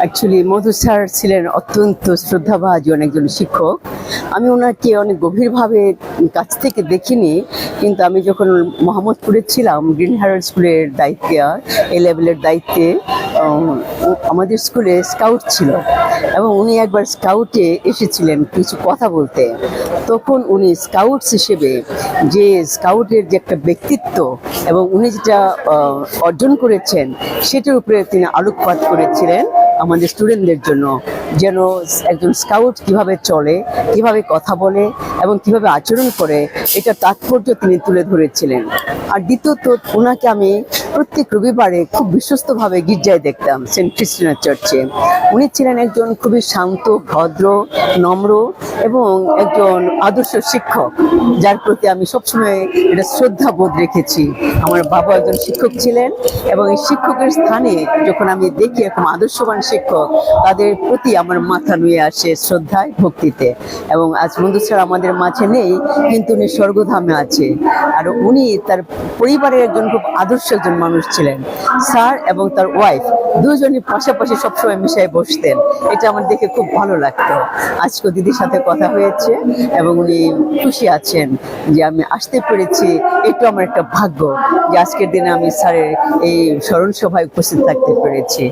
Actually মধু sir ছিলেন অত্যন্ত শ্রদ্ধাভাজন একজন শিক্ষক। আমি ওনাকে অনেক গভীরভাবে কাছ থেকে দেখিনি, কিন্তু আমি যখন মোহাম্মদপুরে ছিলাম, গ্রিন হ্যারেল স্কুলের দায়িত্বে এ লেভেলের দায়িত্বে আমাদের স্কুলে স্কাউট ছিল এবং উনি একবার স্কাউটে এসেছিলেন কিছু কথা বলতে। তখন উনি স্কাউটস হিসেবে যে স্কাউটের যে একটা ব্যক্তিত্ব এবং উনি যেটা অর্জন করেছেন, সেটার উপরে তিনি আলোকপাত করেছিলেন। আমাদের স্টুডেন্টদের জন্য যেন একজন স্কাউট কীভাবে চলে, কীভাবে কথা বলে এবং কীভাবে আচরণ করে, এটা তাৎপর্য তিনি তুলে ধরেছিলেন। আর দ্বিতীয়ত ওনাকে আমি প্রত্যেক রবিবারে খুব বিশ্বস্তভাবে গির্জায় দেখতাম, সেন্ট ক্রিস্টিনা চার্চে। উনি ছিলেন একজন খুবই শান্ত, ভদ্র, নম্র এবং একজন আদর্শ শিক্ষক, যার প্রতি আমি সবসময় এটা শ্রদ্ধা বোধ রেখেছি। আমার বাবা একজন শিক্ষক ছিলেন এবং এই শিক্ষকের স্থানে যখন আমি দেখি এরকম আদর্শবান শিক্ষক, তাদের প্রতি আমার মাথা নুয়ে আসে শ্রদ্ধায়, ভক্তিতে। এবং আজ বন্ধু স্যার আমাদের মাঝে নেই, কিন্তু উনি স্বর্গধামে আছে। আর উনি তার পরিবারের একজন খুব আদর্শ একজন মানুষ ছিলেন। স্যার এবং তার ওয়াইফ দুজনই পাশাপাশি সবসময় মিশায় বসতেন। এটা আমার দেখে খুব ভালো লাগতো। আজকে দিদির সাথে কথা হয়েছে এবং উনি খুশি আছেন যে আমি আসতে পেরেছি। এটা আমার একটা ভাগ্য যে আজকের দিনে আমি স্যারের এই স্মরণ সভায় উপস্থিত থাকতে পেরেছি।